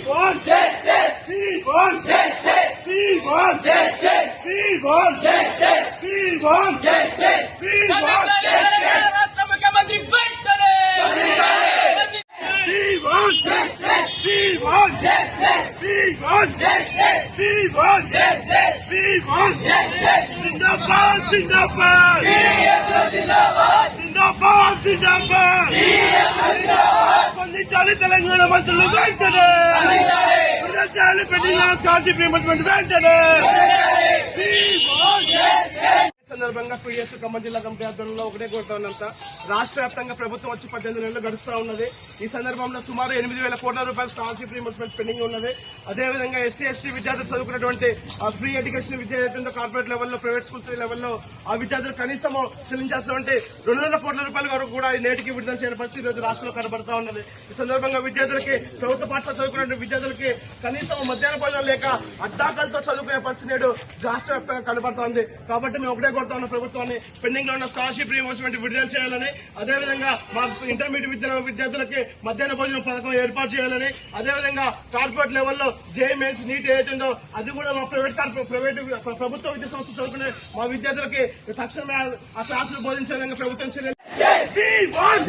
Sivan! Sivan! Sivan! Sivan! Sivan! Sivan! ರಾಷ್ಟ್ರ ಮುಖ್ಯಮಂತ್ರಿ ಬರ್ತಾರೆ Sivan! Sivan! Sivan! Sivan! Sivan! Zindabad! Zindabad! Zindabad! Zindabad! Zindabad! స్పందించాలి తెలంగాణ మంత్రులు వెంటనే! విడుదల చేయాలి స్కాలర్షిప్ వెంటనే! సందర్భంగా పీడిఎస్ ఖమ్మం జిల్లా కమిటీ ఆధ్వర్యంలో ఒకటే కోరుతా ఉన్నాం సార్. రాష్ట్ర వ్యాప్తంగా ప్రభుత్వం వచ్చి పద్దెనిమిది నెలలు గడుస్తూ ఉన్నది. ఈ సందర్భంలో సుమారు ఎనిమిది వేల కోట్ల రూపాయల స్కాలర్షిప్ రీయింబర్స్మెంట్ పెండింగ్ ఉన్నది. అదేవిధంగా ఎస్సీ ఎస్టీ విద్యార్థులు చదువుకున్నటువంటి ఫ్రీ ఎడ్యుకేషన్ విద్య ఏదైతే కార్పొరేట్ లెవెల్లో ప్రైవేట్ స్కూల్స్ లెవెల్లో ఆ విద్యార్థులు కనీసం చెల్లించాల్సినటువంటి రెండు వందల కోట్ల రూపాయల వరకు కూడా నేటికి విడుదల చేయని పరిస్థితి రోజు రాష్ట్రంలో కనబడతా ఉన్నది. ఈ సందర్భంగా విద్యార్థులకి ప్రభుత్వ పాఠశాల చదువుకునే విద్యార్థులకి కనీసం మధ్యాహ్న భోజనం లేక అడ్డాకలతో చదువుకునే పరిస్థితి నేడు రాష్ట్ర వ్యాప్తంగా కనబడుతోంది కాబట్టి మేము ఒకటే కోరుతా ఉన్న ప్రభుత్వాన్ని పెండింగ్లో ఉన్న స్కాలర్షిప్ రీఇంబర్స్మెంట్ విడుదల చేయాలని అదేవిధంగా మా ఇంటర్మీడియట్ విద్య విద్యార్థులకి మధ్యాహ్న భోజనం పథకం ఏర్పాటు చేయాలని అదేవిధంగా కార్పొరేట్ లెవెల్లో జేఎంఎస్ నీట్ ఏదైతుందో అది కూడా మా ప్రైవేట్ ప్రైవేట్ ప్ర- ప్రభుత్వ విద్యా సంస్థ చదువుకునే మా విద్యార్థులకి తక్షణమే ఆ- క్లాసులు బోధించే విధంగా ప్రభుత్వం చర్యలు We want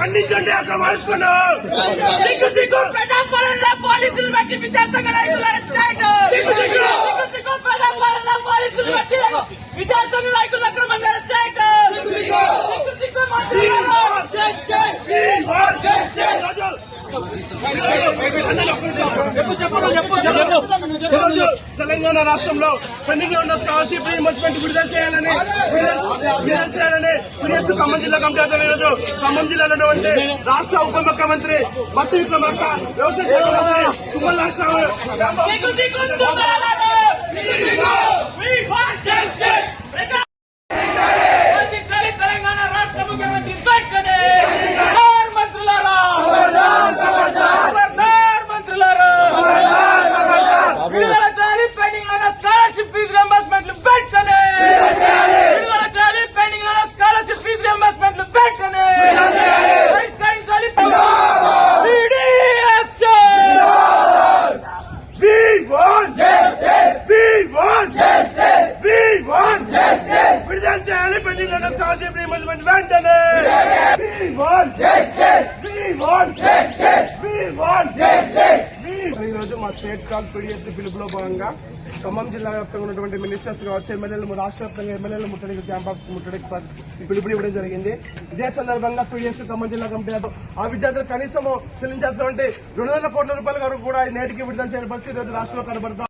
ఖండించండి అక్కడ వయసుకున్నాం సిగ్గు సిగ్గు. ప్రజాపాలన పోలీసులు బట్టి విద్యార్థి నాయకుల అరెస్ట్ సిగ్గు సిగ్గు. సిగ్గు ప్రజాపాలన పోలీసులు బట్టి విద్యార్థి నాయకుల అక్రమంగా అరెస్ట్ సిగ్గు సిగ్గు సిగ్గు మాట్లాడారు జస్టిస్ ఈరోజు తెలంగాణ రాష్ట్రంలో పెండింగ్ ఉన్న స్కాలర్షిప్ రీఎంబర్స్మెంట్ విడుదల చేయాలని విడుదల చేయాలని పిఎస్ ఖమ్మం జిల్లా కమిటీ ఆధ్వర్యంలో ఖమ్మం జిల్లాలో ఉంటే రాష్ట్ర ఉప ముఖ్యమంత్రి బట్టి విక్రమార్క వ్యవసాయ శాఖ మంత్రి తుమ్మల రాష్ట్ర we want justice ప్రజా అందించాలి తెలంగాణ రాష్ట్ర ముఖ్యమంత్రి వెంటనే ఖబర్దార్ మంత్రులారా ఖబర్దార్ మంత్రులారా విడుదల చేయాలి పెండింగ్లో ఉన్న స్కాలర్షిప్ ఫీజు రింబర్స్మెంట్లు వెంటనే విడుదల చేయాలి పెండింగ్లో ఉన్న స్కాలర్షిప్ ఫీజు రింబర్స్మెంట్లు వెంటనే పరిష్కరించాలి BDSA. We want justice. We want justice. We want justice. విడుదల చేయాలి పెండింగ్ ఉన్న స్కాలర్షిప్ రీఇంబర్స్మెంట్ వెంటనే We want justice. We want justice. We want justice. ఈ రోజు మా స్టేట్ కాల్ పీడిఎస్ పిలుపులో భాగంగా ఖమ్మం జిల్లా వ్యాప్తంగా ఉన్నటువంటి మినిస్టర్స్ కావచ్చు ఎమ్మెల్యేలు రాష్ట్ర వ్యాప్తంగా ఎమ్మెల్యేలు ముట్టడికి క్యాంప్ ముట్టడికి ప- పిలుపుని ఇవ్వడం జరిగింది ఇదే సందర్భంగా పీడిఎస్ ఖమ్మం జిల్లా కమిటీ ఆ విద్యార్థులు కనీసం చెల్లించాల్సినటువంటి రెండు వందల కోట్ల రూపాయల వరకు కూడా ఈ నేటికి విడుదల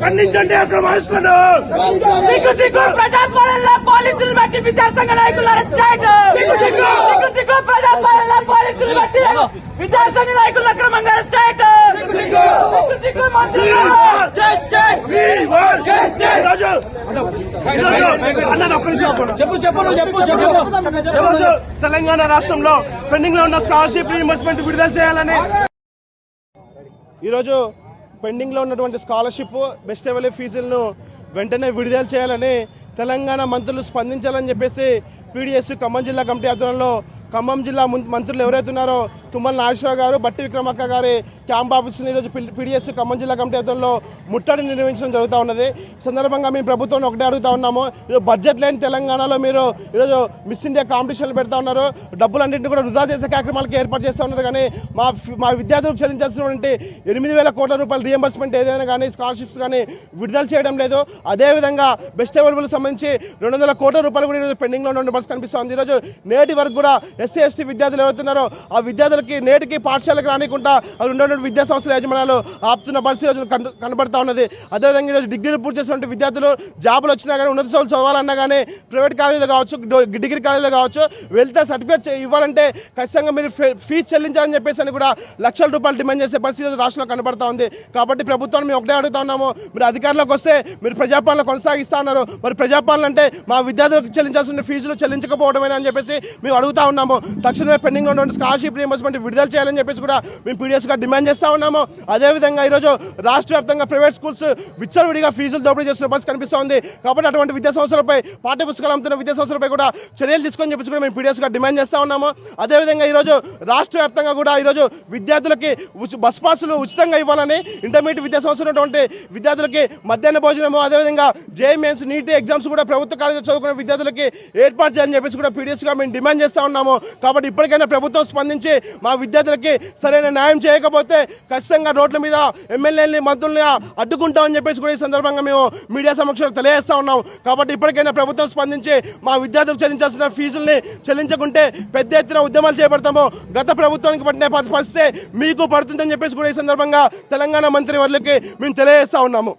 ఖండించండి వయసుకును సిగ్గు సిగ్గు. ప్రజాపాలన పోలీసులు బట్టి విద్యార్థి నాయకులు అరెస్ట్ సిగ్గు సిగ్గు సిగ్గు. సిగ్గు ప్రజాపాలన పోలీసులు బట్టి విద్యార్థి నాయకులు అక్రమంగా అరెస్ట్ సిగ్గు సిగ్గు సిగ్గు. ఆపండి. చెప్పు చెప్పు తెలంగాణ రాష్ట్రంలో పెండింగ్లో ఉన్న స్కాలర్షిప్ రీఇంబర్స్మెంట్ విడుదల చేయాలని ఈరోజు పెండింగ్లో ఉన్నటువంటి స్కాలర్షిప్ బెస్ట్ అవైలబుల్ ఫీజులను వెంటనే విడుదల చేయాలని తెలంగాణ మంత్రులు స్పందించాలని చెప్పేసి పీడిఎస్ ఖమ్మం జిల్లా కమిటీ ఆధ్వర్యంలో ఖమ్మం జిల్లా మంత్రులు ఎవరైతే ఉన్నారో తుమ్మల నాగేశ్వరరావు గారు బట్టి విక్రమక్క గారి క్యాంప్ ఆఫీస్ని ఈరోజు పీడిఎస్ ఖమ్మం జిల్లా కమిటీ ఆధ్వర్యంలో ముట్టడి నిర్వహించడం జరుగుతూ ఉన్నది. ఈ సందర్భంగా మేము ప్రభుత్వం ఒకటే అడుగుతా ఉన్నాము. ఈరోజు బడ్జెట్ లేని తెలంగాణలో మీరు ఈరోజు మిస్ ఇండియా కాంపిటీషన్లు పెడతా ఉన్నారు. డబ్బులన్నింటినీ కూడా వృధా చేసే కార్యక్రమాలకు ఏర్పాటు చేస్తూ ఉన్నారు. కానీ మా మా విద్యార్థులకు చెల్లించాల్సినటువంటి ఎనిమిది వేల కోట్ల రూపాయల రియంబర్స్మెంట్ ఏదైనా కానీ స్కాలర్షిప్స్ కానీ విడుదల చేయడం లేదు. అదేవిధంగా బెస్ట్ అవైలబుల్ సంబంధించి రెండు వందల కోట్ల రూపాయలు కూడా ఈరోజు పెండింగ్లో ఉన్న బస్ కనిపిస్తుంది ఈరోజు నేటి వరకు కూడా ఎస్సీ ఎస్టీ విద్యార్థులు ఎవరుతున్నారో ఆ విద్యార్థులకి నేటికి పాఠశాలకు రానికుండా అక్కడ ఉన్నటువంటి విద్యా సంస్థల యాజమాన్యాలు ఆపుతున్న పరిస్థితి ఈరోజు కనబడతా ఉన్నది. అదేవిధంగా ఈరోజు డిగ్రీలు పూర్తి చేసినటువంటి విద్యార్థులు జాబులు వచ్చినా కానీ ఉన్నత చదువులు చదవాలన్నా కానీ ప్రైవేట్ కాలేజీలు కావచ్చు డిగ్రీ కాలేజీలు కావచ్చు వెళ్తే సర్టిఫికేట్ ఇవ్వాలంటే ఖచ్చితంగా మీరు ఫీ- ఫీజు చెల్లించాలని చెప్పేసి అని కూడా లక్షల రూపాయలు డిమాండ్ చేసే పరిస్థితి ఈరోజు రాష్ట్రంలో కనబడతా ఉంది. కాబట్టి ప్రభుత్వాన్ని మేము ఒకటే అడుగుతా ఉన్నాము. మీరు అధికారంలోకి వస్తే మీరు ప్రజాపాలన కొనసాగిస్తా ఉన్నారు. మరి ప్రజాపాలన అంటే మా విద్యార్థులకు చెల్లించాల్సిన ఫీజులు చెల్లించకపోవడమేనా అని చెప్పేసి మేము అడుగుతా ఉన్నాము. తక్షణమే పెండింగ్ ఉన్నటువంటి స్కాలర్షిప్ రీఎంబర్స్మెంట్ విడుదల చేయాలని చెప్పేసి కూడా మేము పీడిఎస్గా డిమాండ్ చేస్తూ ఉన్నాము. అదేవిధంగా ఈరోజు రాష్ట్ర వ్యాప్తంగా ప్రైవేట్ స్కూల్స్ విచ్చలవిడిగా ఫీజులు దోపిడీ చేస్తున్న పరిస్థితి కనిపిస్తూ ఉంది. కాబట్టి అటువంటి విద్యా సంస్థలపై పాఠ్య పుస్తకాలు అమ్ముతున్న విద్యా సంస్థలపై కూడా చర్యలు తీసుకొని చెప్పేసి కూడా మేము పీడిఎస్గా డిమాండ్ చేస్తా ఉన్నాము. అదేవిధంగా ఈరోజు రాష్ట్ర వ్యాప్తంగా కూడా ఈరోజు విద్యార్థులకి ఉచి- బస్ పాసులు ఉచితంగా ఇవ్వాలని ఇంటర్మీడియట్ విద్యా సంస్థ ఉన్నటువంటి విద్యార్థులకి మధ్యాహ్న భోజనము అదేవిధంగా జేఎంఎన్స్ నీట్ ఎగ్జామ్స్ కూడా ప్రభుత్వ కాలేజీలో చదువుకునే విద్యార్థులకి ఏర్పాటు చేయాలని చెప్పేసి కూడా పీడిఎస్గా మేము డిమాండ్ చేస్తా ఉన్నాము. కాబట్టి ఇప్పటికైనా ప్రభుత్వం స్పందించి మా విద్యార్థులకి సరైన న్యాయం చేయకపోతే ఖచ్చితంగా రోడ్ల మీద ఎమ్మెల్యేలని మంత్రుల్ని అడ్డుకుంటామని చెప్పేసి కూడా ఈ సందర్భంగా మేము మీడియా సమక్షంలో తెలియజేస్తా ఉన్నాం. కాబట్టి ఇప్పటికైనా ప్రభుత్వం స్పందించి మా విద్యార్థులకు చెల్లించాల్సిన ఫీజుల్ని చెల్లించకుంటే పెద్ద ఎత్తున ఉద్యమాలు చేపడతాము. గత ప్రభుత్వానికి పట్టిన పరిస్థితి మీకు పడుతుందని చెప్పేసి కూడా ఈ సందర్భంగా తెలంగాణ మంత్రి వర్లకి మేము తెలియజేస్తా ఉన్నాము.